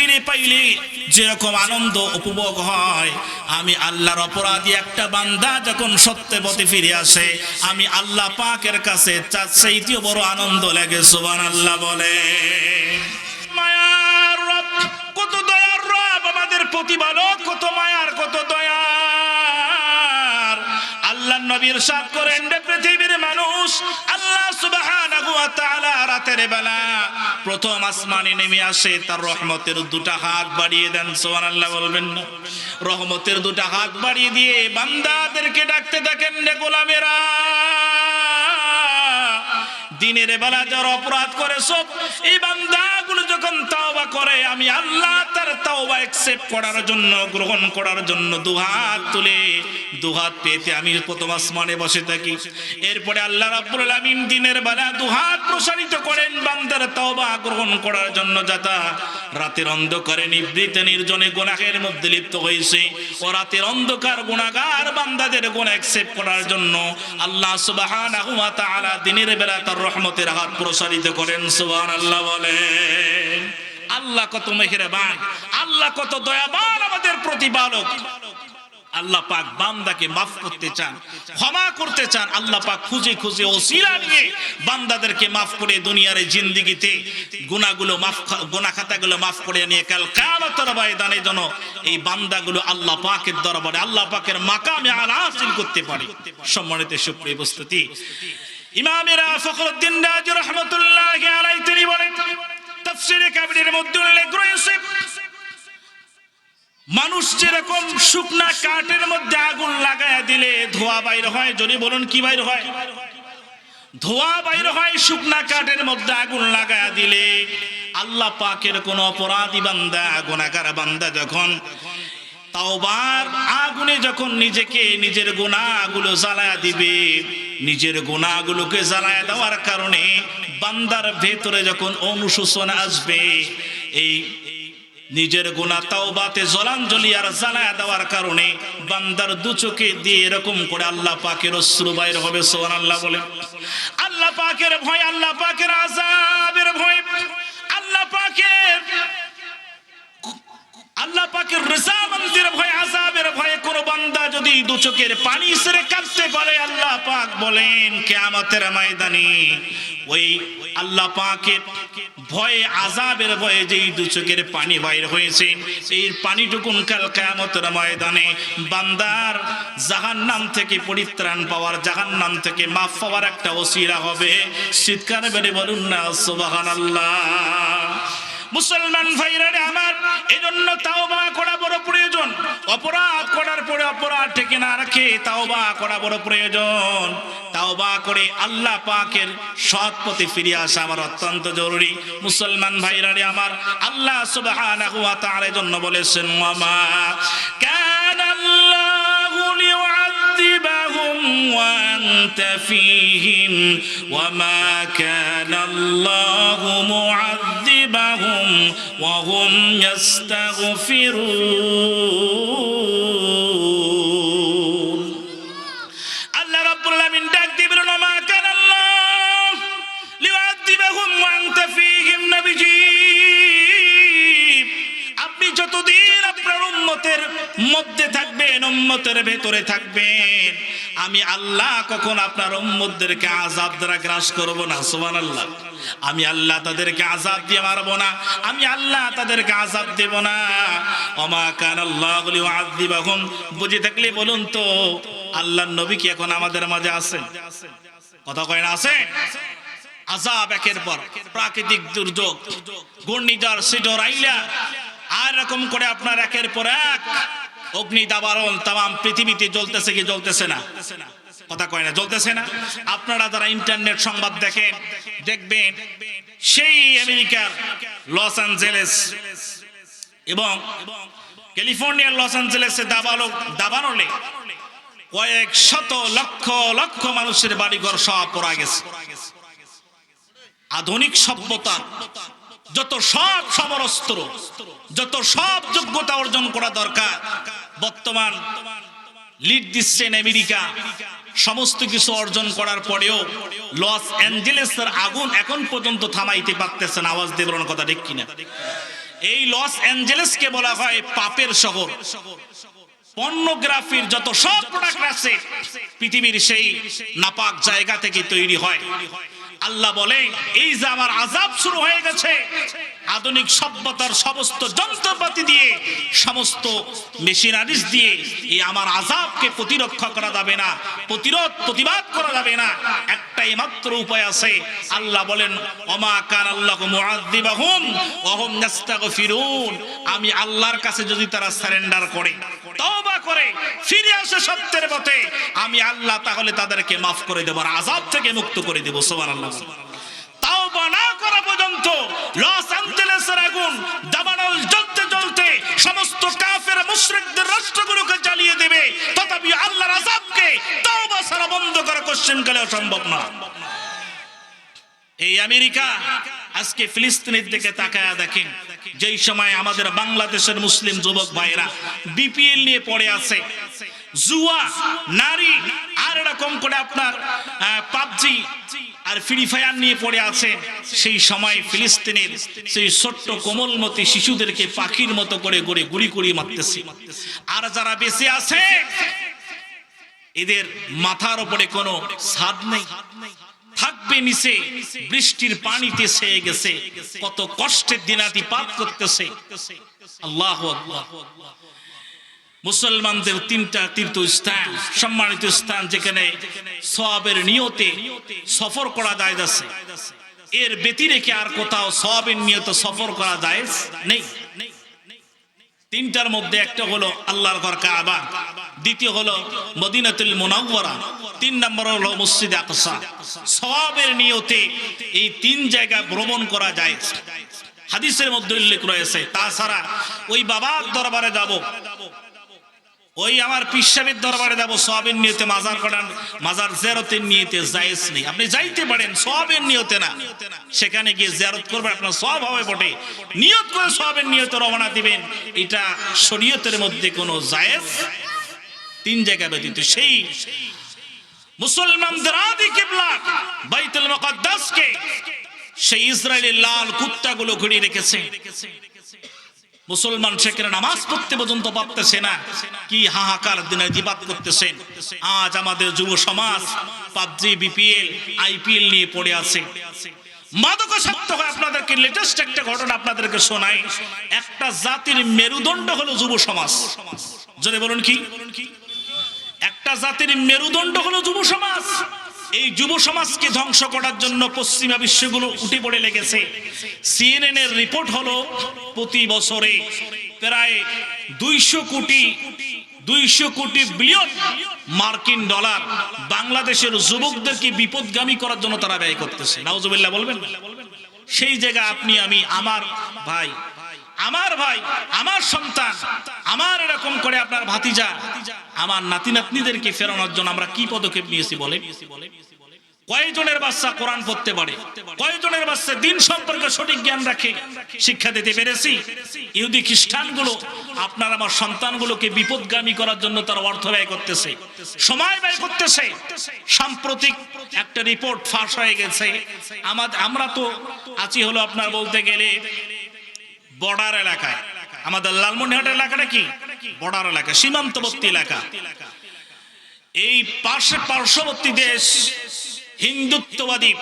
ফিরে পাইলে যেরকম আনন্দ উপভোগ হয়, আমি আল্লাহর অপরাধী একটা বান্দা যখন সত্যে পথে ফিরে আসে, আমি আল্লাহ পাকের কাছে সেইটিও বড় আনন্দ লাগে সুবান আল্লাহ বলে। মায়ার রব, কত দয়ার রব, আমাদের প্রতিপালক, কত মায়ার, কত দয়ার। আল্লাহ নবীর সাথ করেন পৃথিবীর মানুষ, আল্লাহ সুবহানাহু ওয়া তাআলা রাতের বেলা প্রথম আসমানে নেমে আসে, তার রহমতের দুটা হাত বাড়িয়ে দেন সোহান আল্লাহ বলবেন না। রহমতের দুটা হাত বাড়িয়ে দিয়ে বান্দাদেরকে ডাকতে থাকেন, রে গোলামেরা, দিনের বেলা যারা অপরাধ করে সব, এই বান্দাগুলো যখন তাওবা করে, আমি আল্লাহ তার তাওবা অ্যাকসেপ্ট করার জন্য, গ্রহণ করার জন্য দুহাত তুলে, দুহাত পেতে আমি প্রথম আসমানে বসে থাকি। এরপরে আল্লাহ রাব্বুল আলামিন দিনের বেলা দুহাত প্রসারিত করেন বান্দার তাওবা গ্রহণ করার জন্য যাতা। রাতের অন্ধকারে নিবৃতে নির্জনে গুনাহের মধ্যে লিপ্ত হয়েছে। ও রাতের অন্ধকার গুনাহগার বান্দাদের গুনাহ অ্যাকসেপ্ট করার জন্য আল্লাহ সুবহানাহু ওয়া তাআলা দিনের বেলা তার রহমতের হাত প্রসারিত করেন। সুবহানাল্লাহ বলেন। আল্লাহ কত মেহেরবান, আল্লাহ কত দয়াবান আমাদের প্রতিপালক। আল্লাহ পাক বান্দাকে মাফ করতে চান, ক্ষমা করতে চান, আল্লাহ পাক খুঁজে খুঁজে ওসিলা নিয়ে বান্দাদেরকে মাফ করে দুনিয়ার জিন্দিগিতে গুনাহগুলো মাফ গুনাহ খাতাগুলো মাফ করে নিয়ে কাল কিয়ামতের ময়দানে যেন এই বান্দাগুলো আল্লাহ পাকের দরবারে, আল্লাহ পাকের মাকামে আলা হাসিল করতে পারে। সম্মানিত সুপ্রিয় উপস্থিতি ইমামেরা ফখরুদ্দিন রাজি রহমতুল্লাহ আলাইহি তিনি বলেন তাফসীরে কাবিরের মধ্যে উল্লেখ রয়েছে, মানুষ যেরকম শুকনা কাঠের মধ্যে আগুন লাগায় দিলে ধোয়া বাইর হয়। যদি বলুন, কি বাইর হয়? ধোয়া বাইর হয় শুকনা কাঠের মধ্যে আগুন লাগায় দিলে। আল্লাহ পাকের কোন অপরাধী বান্দা, গুনাহগার বান্দা যখন তাওবার আগুনে যখন নিজেকে নিজের গুনাহগুলো জ্বালায়া দিবে নিজের গুণাগুলোকে জানায় দেওয়ার কারণে বান্দার ভেতরে যখন অনুশোচন আসবে, এই নিজের গুণা তাও বাতে জলাঞ্জলি আর জানায় দেওয়ার কারণে বান্দার দু চোখে দিয়ে এরকম করে আল্লাহ পাকের অশ্রু বাইর হবে সোহান আল্লাহ বলে আল্লাহ পাকের ভয়, আল্লাহ পাকের আজাবের যদি দু চোখের পানি সেরে কাঁদতে পারে, আল্লাহ পাক বলেন, কেয়ামতের ময়দানে ওই আল্লাহ পাকের ভয়ে আজাবের ভয়ে যেই দু চোখের পানি বাইর হয়েছে, এই পানিটুকুন কাল কেয়ামতের ময়দানে বান্দার জাহান্নাম থেকে পরিত্রাণ পাওয়ার, জাহান্নাম থেকে মাফ পাওয়ার একটা ওসিরা হবে। শীতকার বেড়ে বলুন না, সুবহানাল্লাহ। মুসলমান ভাইরা আমার, এজন্য তাওবা করা বড় প্রয়োজন, অপরাধ করার পরে অপরাধ থেকে না রাখে, তাওবা করা বড় প্রয়োজন। তাওবা করে আল্লাহ পাকের সৎ ফিরে আসা আমার অত্যন্ত জরুরি। মুসলমান ভাইরা রে আমার, আল্লাহ সুবহানাহু ওয়া তাআলার জন্য বলেছেন, ওয়ামা কানাল্লাহু লিউআযিবাহুম ওয়া আনতা ফীহিম, ওয়ামা কানাল্লাহু মুআযিবাহুম, ওয়া হুম ইস্তাগফিরুন আপনি যতদিন আপনার মধ্যে থাকবেন ভেতরে থাকবেন, আমি আল্লাহ কখন আপনার দ্বারা গ্রাস না? সুবহানাল্লাহ। আমি আল্লাহ তাদেরকে আযাব দিয়ে মারব না? আমি আল্লাহ তাদেরকে দেব না? ওমা কানাল্লাহু লিউআযিবাহুম। বুঝে থাকলে বলুন তো আল্লাহ নবী কি এখন আমাদের মাঝে আছেন? কথা কয় না আছে? আজাব একের পর, প্রাকৃতিক দুর্যোগ, ঘূর্ণিঝড় সিডর আইলা, আর এরকম করে আপনার একের পর এক অগ্নি দাবারণ তাম পৃথিবীতে জ্বলতেছে কি জ্বলতেছে না? কথা কয় না, জ্বলতেছে না? আপনারা যারা ইন্টারনেট সংবাদ দেখেন, দেখবেন সেই আমেরিকার লস অ্যাঞ্জেলেস এবং ক্যালিফোর্নিয়ার লস অ্যাঞ্জেলেসে দাবালো দাবানলে কয়েক শত লক্ষ লক্ষ মানুষের বাড়িঘর সব পড়া গেছে। আধুনিক সভ্যতা, যত সব সমরস্ত্র, যত সব যোগ্যতা অর্জন করা দরকার, বর্তমান লিড দিচ্ছেন আমেরিকা সমস্ত কিছু অর্জন করার পরেও লস অ্যাঞ্জেলেসের আগুন এখন পর্যন্ত থামাইতে পারতেছেন আওয়াজ দিয়ে বলার কথা ঠিক কিনা? এই লস অ্যাঞ্জেলেসকে বলা হয় পাপের শহর। পর্নোগ্রাফির যত সব প্রোডাক্ট আছে, পৃথিবীর সেই নাপাক জায়গা থেকে তৈরি হয়। আল্লাহ বলেন এই যে আমার আজাব শুরু হয়ে গেছে। আধুনিক সভ্যতার সমস্ত যন্ত্রপাতি দিয়ে, সমস্ত মেশিনারিজ দিয়ে এই আমার আজাবকে প্রতিরক্ষা করা যাবে না, প্রতিরোধ, প্রতিবাদ করা যাবে না। একটাই মাত্র উপায় আছে। আল্লাহ বলেন, ওমা কান আল্লাহ মুআযযিবাহুম ওয়া হুম নাস্তাগফিরুন আমি আল্লাহর কাছে যদি তারা সারেন্ডার করে, তওবা করে, ফিরে আসে সত্যের পথে, আমি আল্লাহ তাহলে তাদেরকে মাফ করে দেব আর আযাব থেকে মুক্ত করে দেব। সুবহানাল্লাহ। তাওবা না করা পর্যন্ত লস আগুন, দাবানল জ্বলতে জ্বলতে সমস্ত কাফের মুশরিকদের রাষ্ট্রগুলোকে জ্বালিয়ে দেবে। তথাপি আল্লাহর আযাবকে তাওবা ছাড়া বন্ধ করা কোশ্চেন কালে সম্ভব না। এই আমেরিকা আজকে ফিলিস্তিনের দিকে তাকায়া দেখেন, যেই সময় আমাদের বাংলাদেশের মুসলিম যুবক ভাইরা বিপিএল নিয়ে পড়ে আছে। জুয়া, নারী, আর এরকম করে আপনার পাবজি আর ফ্রি ফায়ার নিয়ে পড়ে আছে সেই সময় ফিলিস্তিনের সেই ছোট্ট কোমলমতি শিশুদেরকে পাখির মতো করে গড়ে গুড়ি গুড়ি মারতেছে। আর যারা বেঁচে আছে, এদের মাথার উপরে কোনো ছাদ নেই। থাকবে নিচে, বৃষ্টির পানিতে সেয়ে গেছে। কত কষ্টের দিনাতিপাত করতেছে। আল্লাহ আল্লাহ মুসলমানদের তিনটা তীর্থস্থান, সম্মানিত স্থান যেখানে সবের নিয়তে সফর করা যায় যাচ্ছে এর ব্যতি রেখে আর কোথাও সবের নিয়ত সফর করা যায় নেই। তিনটার মধ্যে একটা হলো আল্লাহর ঘর কাবা, দ্বিতীয় হলো মদিনাতুল মুনাওয়ারা, তিন নম্বর হলো মসজিদ আকসা। সবের নিয়তে এই তিন জায়গা ভ্রমণ করা যায় হাদিসের মধ্যে উল্লেখ রয়েছে, তাছাড়া ওই বাবার দরবারে যাব ওই আমার পিসাবের দরবারে যাব সবের নিয়তে মাজার করান, মাজার জেরতের নিয়তে জায়েজ নেই। আপনি যাইতে পারেন সবের নিয়তে না। সেখানে গিয়ে জেরত করবেন, আপনার সব হবে বটে। নিয়ত করে সবের নিয়তে রওনা দিবেন। এটা শরীয়তের মধ্যে কোনো জায়েজ তিন জায়গা ব্যতীত। সেই মুসলমানদের আদি কিবলা বাইতুল মুকাদ্দাসকে সেই ইসরায়েলের লাল কুত্তাগুলো ঘুরিয়ে রেখেছে। মুসলমান সেখানে নামাজ পড়তে পর্যন্ত পারতেছে না কি হাহাকার দিনে জিবাদ করতেছেন। আজ আমাদের যুব সমাজ, পাবজি, বিপিএল, আইপিএল নিয়ে পড়ে আছে। মাদকাসক্ত হয় আপনাদেরকে লেটেস্ট একটা ঘটনা আপনাদেরকে শোনাই। একটা জাতির মেরুদণ্ড হলো যুব সমাজ। জোরে বলুন কি? একটা জাতির মেরুদণ্ড হলো যুব সমাজ। এই যুব সমাজকে ধ্বংস করার জন্য পশ্চিমা বিশ্বগুলো উঠে পড়ে লেগেছে। সিএনএন এর রিপোর্ট হলো, প্রতি বছরে প্রায় দুইশো কোটি দুইশো কোটি বিলিয়ন মার্কিন ডলার বাংলাদেশের যুবকদেরকে বিপদগামী করার জন্য তারা ব্যয় করতেছে। নাউজুবিল্লাহ, বলবেন সেই জায়গা আপনি, আমি, আমার ভাই আমার ভাই, আমার সন্তান, আমার এরকম করে আপনার ভাতিজা, আমার নাতি নাতনিদেরকে ফেরানোর জন্য আমরা কি পদক্ষেপ নিয়েছি বলে? কয়জনের বাচ্চা কোরআন পড়তে পারে? কয়জনের বাচ্চা দিন সম্পর্কে সঠিক জ্ঞান রাখে? শিক্ষা দিতে পেরেছি? ইহুদি খ্রিস্টানগুলো, আপনার আমার সন্তানগুলোকে বিপদগামী করার জন্য তারা অর্থ ব্যয় করতেছে। সময় ব্যয় করতেছে। সাম্প্রতিক একটা রিপোর্ট ফাঁস হয়ে গেছে। আমাদের আমরা তো আছি হলো আপনার বলতে গেলে বর্ডার এলাকায়। আমাদের লালমনিহাট এলাকাটা কি? বর্ডার এলাকা, সীমান্তবর্তী এলাকা। এই পাশে পার্শ্ববর্তী দেশ, হিন্দুত্ববাদী,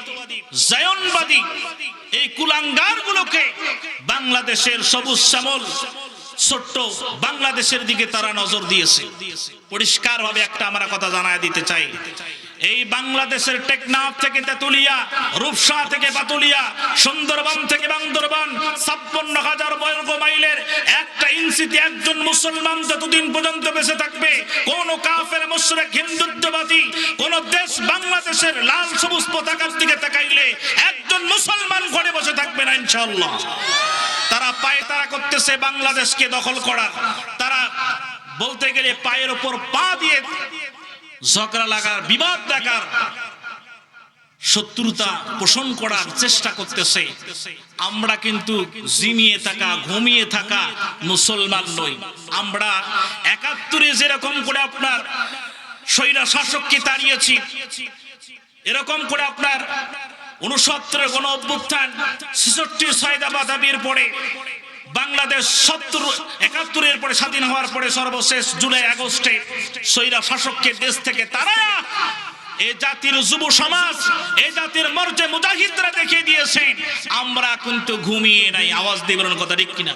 জায়নবাদী, এই কুলাঙ্গার গুলোকে বাংলাদেশের সবুজ শ্যামল, ছোট্ট বাংলাদেশের দিকে তারা নজর দিয়েছে। পরিষ্কার ভাবে একটা আমরা কথা জানায় দিতে চাই। এই বাংলাদেশের টেকনাফ থেকে তেতুলিয়া, রূপসা থেকে বাতুলিয়া সুন্দরবন থেকে বান্দরবান, ছাপ্পান্ন হাজার বর্গ মাইলের একটা ইঞ্চিতে একজন মুসলমান যতদিন পর্যন্ত বেঁচে থাকবে, কোন কাফের, মুশরিক, হিন্দুত্ববাদী, কোন দেশ বাংলাদেশের লাল সবুজ পতাকার দিকে তাকাইলে একজন মুসলমান ঘরে বসে থাকবে না, ইনশাআল্লাহ। তারা পায়ে তারা করতেছে বাংলাদেশকে দখল করার। তারা বলতে গেলে পায়ের ওপর পা দিয়ে ঝগড়া লাগার, বিবাদ দেখার, শত্রুতা পোষণ করার চেষ্টা করতেছে। আমরা কিন্তু জিমিয়ে থাকা, ঘুমিয়ে থাকা মুসলমান নই। আমরা একাত্তরে যেরকম করে আপনার স্বৈরা শাসককে তাড়িয়েছি, এরকম করে আপনার উনসত্তরের গণ অভ্যুত্থান ছেষট্টির ছয়দা বাধাবির পরে বাংলাদেশ সত্তর, একাত্তরের পরে স্বাধীন হওয়ার পরে সর্বশেষ জুলাই আগস্টে সৈরা শাসককে দেশ থেকে তারা এ জাতির যুব সমাজ, এ জাতির মর্যে মুজাহিদরা দেখিয়ে দিয়েছেন, আমরা কিন্তু ঘুমিয়ে নাই। আওয়াজ দিয়ে বলুন কথা ঠিক কিনা?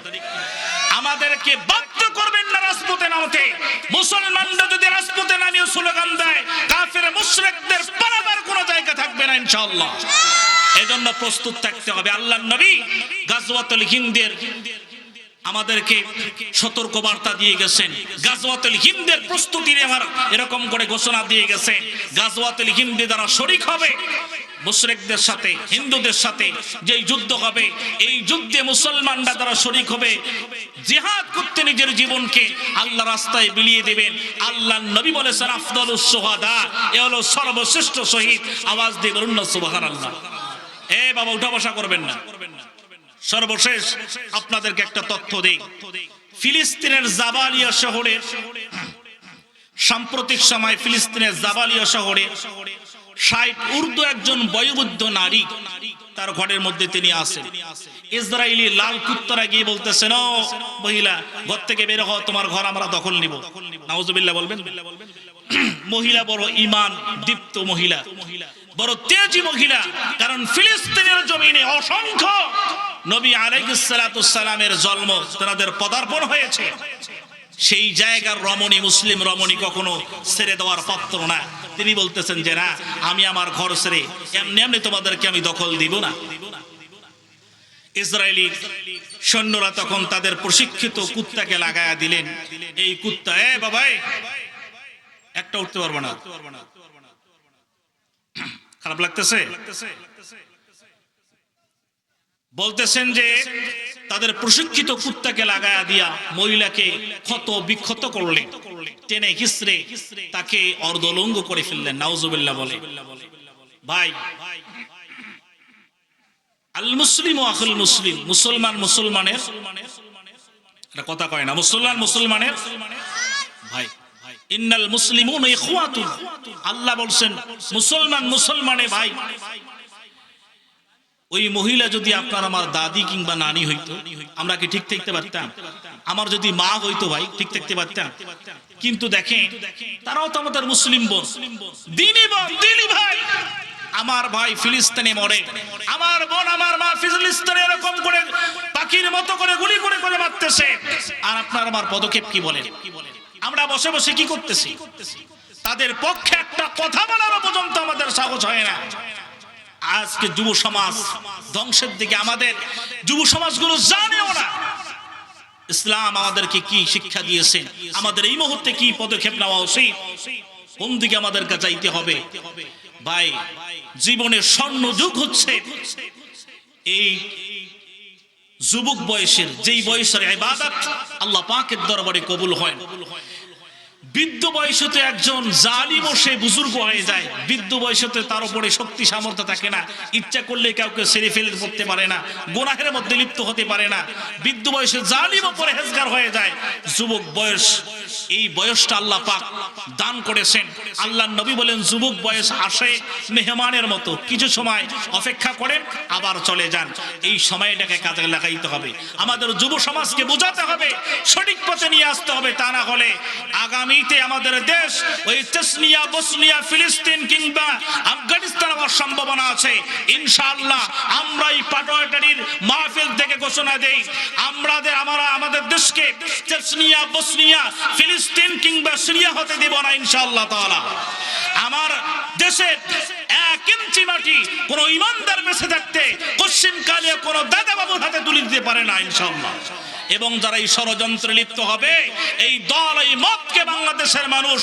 আমাদেরকে বাধ্য করবেন না রাজপথে নামতে। মুসলমানরা যদি রাজপথে নামিয়ে স্লোগান দেয়, কাফের মুশরিকদের পালাবার কোনো জায়গা থাকবে না ইনশাআল্লাহ। এজন্য প্রস্তুত থাকতে হবে। আল্লাহর নবী গাজওয়াতুল হিন্দের আমাদেরকে সতর্ক বার্তা দিয়ে গেছেন। গাজওয়াতুল হিন্দের প্রস্তুতি নেওয়ার এরকম করে ঘোষণা দিয়ে গেছেন গাজওয়াতুল হিন্দে যারা শরিক হবে। মুশরিকদের সাথে, হিন্দুদের সাথে যে যুদ্ধ হবে, এই যুদ্ধে মুসলমানরা যারা শরিক হবে। জিহাদ করতে নিজের জীবনকে আল্লাহ রাস্তায় বিলিয়ে দেবেন। আল্লাহ নবী বলেছেন, আফদলুস সোহাদা, এ হলো সর্বশ্রেষ্ঠ শহীদ। আওয়াজ দিয়ে বলুন না, সুবহানাল্লাহ। এ বাবা, উঠা বসা করবেন না। সর্বশেষ আপনাদেরকে একটা তথ্য দেই। ফিলিস্তিনের জাবালিয়া শহরের সাম্প্রতিক সময় ফিলিস্তিনের জাবালিয়া শহরে ষাট উর্দু একজন বয়োবৃদ্ধ নারী তার ঘরের মধ্যে তিনি আছেন। ইসরায়েলি লাল কুত্তরা গিয়ে বলতেছেন ও মহিলা, ঘর থেকে বের হও, তোমার ঘর আমরা দখল নিব। নাউজুবিল্লাহ বলবেন। মহিলা বড় ইমান দীপ্ত মহিলা, বড় তেজি মহিলা, কারণ ফিলিস্তিনের জমিনে অসংখ্য নবী আলাইহিসসালামের জন্ম তাদের পদার্পণ হয়েছে। সেই জায়গার রমণী মুসলিম রমণী কখনো ছেড়ে দেওয়ার পাত্র না। তিনি বলতেছেন যে, না, আমি আমার ঘর ছেড়ে এমনি এমনি তোমাদেরকে আমি দখল দিব না। ইসরায়েলি সৈন্যরা তখন তাদের প্রশিক্ষিত কুত্তাকে লাগায়া দিলেন। এই কুত্তা, এ বাবাই একটা উঠতে পারব না। খারাপ লাগতেছে? বলতেছেন যে তাদের প্রশিক্ষিত কুত্তাকে লাগায়া দিয়া মহিলাকে ক্ষত বিক্ষত করলেন টেনে হিসড়ে তাকে অর্ধলঙ্গ করে ফেললেন, নাউজুবিল্লাহ বলে। ভাই, আল মুসলিম ও আখুল মুসলিম, মুসলমান মুসলমানের এটা কথা কয় না, মুসলমান মুসলমানের? ভাই, ইন্নাল মুসলিমুন ইখওয়াতুন। আল্লাহ বলছেন, মুসলমান মুসলমানে ভাই ওই মহিলা যদি আপনার আমার দাদি কিংবা নানি হইতো, আমরা কি ঠিক থাকতে পারতাম? আমার যদি মা হইতো ভাই, ঠিক থাকতে পারতাম। কিন্তু দেখেন, তারাও তো আমাদের মুসলিম বোন। দিনী বোন দিনী ভাই। আমার ভাই ফিলিস্তিনে মরে। আমার বোন, আমার মা ফিলিস্তিনে এরকম করে পাখির মতো করে গুলি করে করে মারতেছে। আর আপনার আমার পদক্ষেপ কি বলেন? আমরা বসে বসে কি করতেছি? তাদের পক্ষে একটা কথা বলারও পর্যন্ত আমাদের সাহস হয় না। আজকে যুব সমাজ ধ্বংসের দিকে আমাদের যুব সমাজগুলো জানেও না। ইসলাম আমাদেরকে কি শিক্ষা দিয়েছেন? আমাদের এই মুহূর্তে কি পদক্ষেপ নেওয়া উচিত? কোন দিকে আমাদের কাছে যাইতে হবে? ভাই জীবনের স্বর্ণ যুগ হচ্ছে। এই যুবক বয়সের যেই বয়সের ইবাদত আল্লাহ পাকের দরবারে কবুল হয়। বৃদ্ধ বয়সতে একজন জালিম সে বুজুর্গ হয়ে যায়। বৃদ্ধ বয়সতে তার উপরে শক্তি সামর্থ্য থাকে না। ইচ্ছা করলে কাউকে সেরে ফেলে পড়তে পারে না। গোনাহের মধ্যে লিপ্ত হতে পারে না। বৃদ্ধ বয়সে জালিম পরে হেজগার হয়ে যায়। যুবক বয়স এই বয়সটা আল্লাহ পাক দান করেছেন। আল্লাহ নবী বলেন, যুবক বয়স আসে মেহমানের মতো। কিছু সময় অপেক্ষা করেন, আবার চলে যান। এই সময়টাকে কাজে লাগাইতে হবে। আমাদের যুব সমাজকে বোঝাতে হবে, সঠিক পথে নিয়ে আসতে হবে। তা না হলে আগামীতে আমাদের দেশ ওই চেসনিয়া বসনিয়া, ফিলিস্তিন কিংবা আফগানিস্তান হওয়ার সম্ভাবনা আছে। ইনশাআল্লাহ আমরা এই পাটোয়াটারির মাহফিল থেকে ঘোষণা দেই। আমরা, আমাদের দেশকে চেসনিয়া বসনিয়া ফিলিস্তিন কিংবা সিরিয়া হতে দেব না ইনশাআল্লাহ তাআলা। আমার দেশের এক ইঞ্চি মাটি কোন ইমানদার বেঁচে থাকতে পশ্চিম কালে কোন দাদা বাবুর হাতে তুলে দিতে পারে না ইনশাআল্লাহ। এবং যারা এই ষড়যন্ত্রে লিপ্ত হবে, এই দল, এই মতকে বাংলাদেশের মানুষ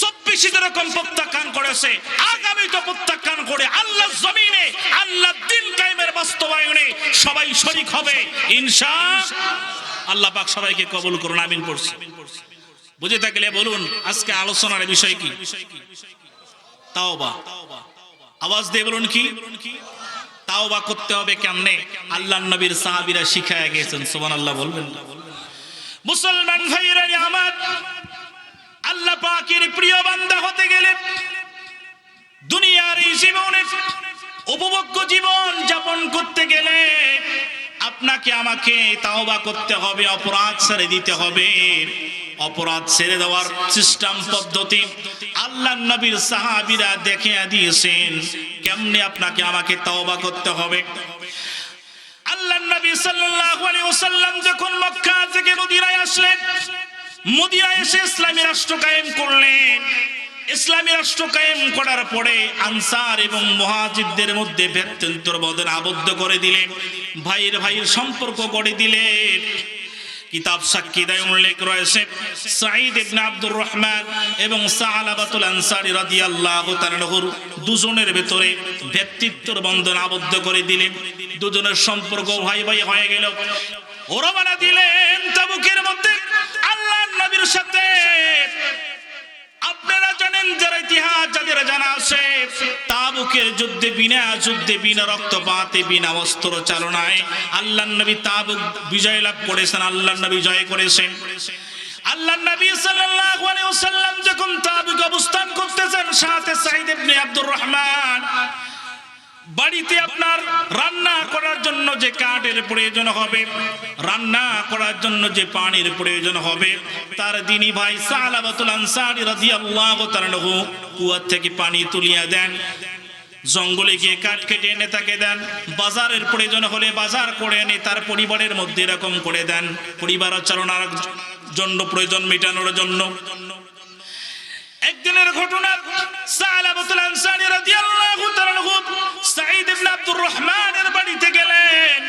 চব্বিশে যেরকম প্রত্যাখ্যান করেছে আগামী তো প্রত্যাখ্যান করে আল্লাহ জমিনে আল্লাহ দিন কায়েমের বাস্তবায়নে সবাই শরিক হবে, ইনশা আল্লাহ পাক সবাইকে কবুল করুন, আমিন পড়ছি। বুঝে থাকলে বলুন, আজকে আলোচনার বিষয় কি? তাওবা। আওয়াজ দিয়ে বলুন কি? তাওবা করতে হবে কেমনে? আল্লাহ নবীর সাহাবীরা শিখায় গেছেন সুবহানাল্লাহ বলবেন। মুসলমান ভাইরা আমার আল্লাহ পাকের প্রিয় বান্দা হতে গেলে দুনিয়ার এই জীবনে উপভোগ্য জীবন যাপন করতে গেলে আপনাকে আমাকে তাওবা করতে হবে, অপরাধ ছেড়ে দিতে হবে। অপরাধ ছেড়ে দেওয়ার সিস্টেম পদ্ধতি আল্লাহ নবীর সাহাবীরা দেখে দিয়েছেন, কেমনে আপনাকে আমাকে তাওবা করতে হবে। আল্লাহ নবী সাল্লাল্লাহু আলাইহি ওয়াসাল্লাম যখন মক্কা থেকে মদিনায় আসলেন, মদিনায় এসে ইসলামী রাষ্ট্র কায়েম করলেন। ইসলামী রাষ্ট্র কায়েম করার পরে আনসার এবং মুহাজিরদের মধ্যে ভেতন্তর বদন আবদ্ধ করে দিলেন ভাইয়ের ভাইয়ের সম্পর্ক গড়ে দিলেন কিতাব সাক্ষীদায় উল্লেখ রয়েছে, সাঈদ ইবনে আব্দুর রহমান এবং সাহালাবাতুল আনসারী রাদিয়াল্লাহু তাআলার দুজনের ভেতরে ব্যক্তিত্বর বন্ধন আবদ্ধ করে দিলেন দুজনের সম্পর্ক ভাই ভাই হয়ে গেল। ওরা বানা দিলেন তাবুকের মধ্যে, আল্লাহর নবীর সাথে। আপনারা জানেন যারা ইতিহাস, যাদের জানা আছে, তাবুকের যুদ্ধে বিনা যুদ্ধে, বিনা রক্তপাতে, বিনা অস্ত্র চালনায় আল্লাহ নবী তাবুক বিজয় লাভ করেছেন আল্লাহ নবী জয় করেছেন। আল্লাহ নবী সাল্লাল্লাহু আলাইহি ওয়াসাল্লাম যখন তাবুক অবস্থান করতেছেন, সাথে সাইদ ইবনে আব্দুর রহমান বাড়িতে আপনার রান্না করার জন্য যে কাঠের প্রয়োজন হবে, রান্না করার জন্য যে পানির প্রয়োজন হবে, তার দিনী ভাই সালাবাতুল আনসারি থেকে পানি তুলিয়া দেন। জঙ্গলে গিয়ে কাঠ কেটে এনে তাকে দেন। বাজারের প্রয়োজন হলে বাজার করে এনে তার পরিবারের মধ্যে এরকম করে দেন। পরিবার চালনার জন্য, প্রয়োজন মেটানোর জন্য। একদিনের ঘটনা সালাবাতুল আনসারী রাদিয়াল্লাহু তাআলা ইবনে আব্দুর রহমানের বাড়িতে গেলেন।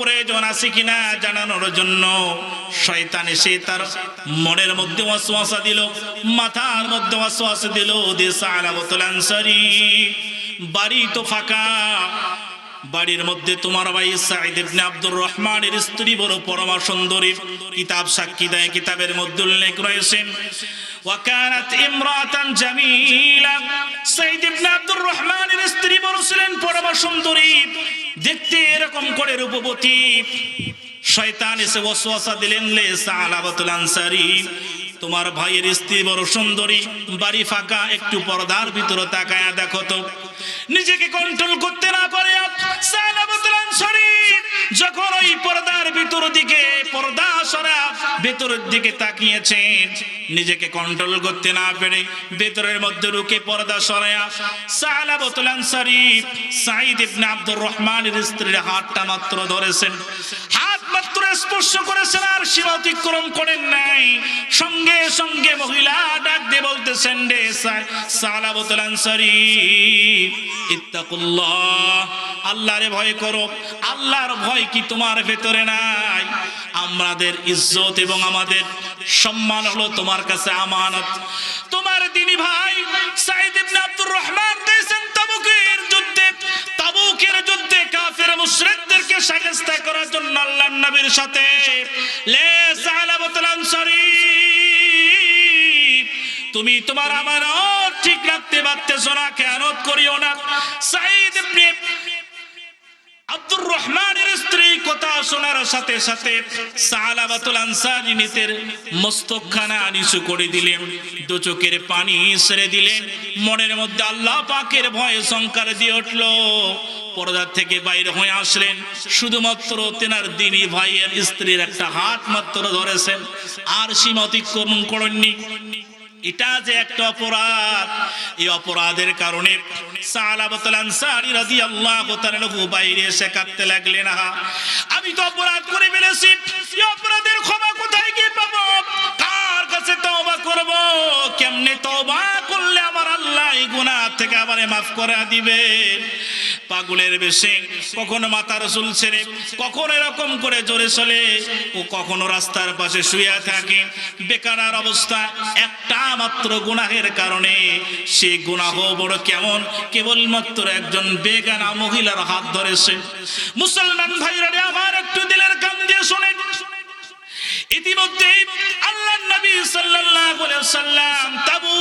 প্রয়োজন আছে কিনা জানানোর জন্য শয়তান এসে তার মনের মধ্যে দিল, মাথার মধ্যে দিল আনসারী, বাড়ি তো ফাঁকা। বাড়ির মধ্যে তোমার ভাই সাইদ ইবনে আব্দুর রহমানের স্ত্রী বড় পরমা সুন্দরী, কিতাব সাক্ষী দেয়, কিতাবের মধ্যে উল্লেখ রয়েছে ওয়াকানাত ইমরাতান জামিলা। সাইদ ইবনে আব্দুর রহমানের স্ত্রী বড় ছিলেন পরমা সুন্দরী, দেখতে এরকম করে রূপবতী। শয়তান এসে ওয়াসওয়াসা দিলেন, লে সালাবাতুল আনসারী, তোমার ভাইয়ের স্ত্রী বড় সুন্দরী, বাড়ি ফাঁকা, একটু পর্দার ভিতরে তাকায়া দেখো তো। নিজেকে কন্ট্রোল করতে না পারে আনসারী যখন ওই পর্দার ভিতর দিকে, পর্দা সরা ভেতরের দিকে তাকিয়েছেন নিজেকে কন্ট্রোল করতে না পেরে ভেতরের মধ্যে রুকে পর্দা সরায়া সালাবাতুল আনসারী সাঈদ ইবনে আব্দুর রহমানের স্ত্রীর হাতটা মাত্র ধরেছেন। হাত মাত্র স্পর্শ করেছেন আর সীমা অতিক্রম করেন নাই। সঙ্গে মহিলা ডাক দিয়ে বলতেছেন, রে সালাবতুল আনসারী, ইত্তাকুল্লাহ, আল্লাহরে ভয় করো, আল্লাহর ভয় কি তোমার ভেতরে নাই? আমাদের ইজ্জত এবং আমাদের সম্মান হলো তোমার কাছে আমানত। তোমার দিনী ভাই সাইদ ইবনে আব্দুর রহমান দিয়েছেন তাবুকের যুদ্ধে। তাবুকের যুদ্ধে কাফের মুশরিকদেরকে শায়েস্তা করার জন্য আল্লাহর নবীর সাথে। লে সালাবাতুল আনসারী। তুমি তোমার আমানত ঠিক রাখতে পারতেছো না, খেয়ানত করিও না। সাইদ ইবনে আব্দুর রহমানের স্ত্রী কথা শোনার সাথে সাথে সালাবাতুল আনসারী নিতের মস্তকখানা নিচু করে দিলেন, দু চোখের পানি ছেড়ে দিলেন, মনের মধ্যে আল্লাহ পাকের ভয়ে সংকার দিয়ে উঠল। পর্দা থেকে বাইরে হয়ে আসলেন, শুধুমাত্র তেনার দিনী ভাইয়ের স্ত্রীর একটা হাত মাত্র ধরেছেন, আর সীমা অতিক্রম করেননি। এটা যে একটা অপরাধ, এই অপরাধের কারণে বাইরে এসে কাঁদতে লাগলেন, আহা, আমি তো অপরাধ করে ফেলেছি, এই অপরাধের ক্ষমা কোথায় গিয়ে পাবো? কার কাছে তওবা করব? কেমনে তওবা করলে আমার আল্লাহ গুনাহ থেকে আমারে মাফ করে দিবে? পাগলের বেশে। কখনো মাথার চুল ছেড়ে কখনো এরকম করে জোরে চলে। ও কখনো রাস্তার পাশে শুয়ে থাকে। বেকার অবস্থা একটা মাত্র গুনাহের কারণে। সে গুনাহ বড় কেমন? কেবলমাত্র একজন বেগানা মহিলার হাত ধরেছে। মুসলমান ভাইরা রে, আমার একটু দিলের কান দিয়ে শোনেন ইতিমধ্যে আল্লাহ নবী সাল্লাল্লাহু আলাইহি ওয়াসাল্লাম তাবু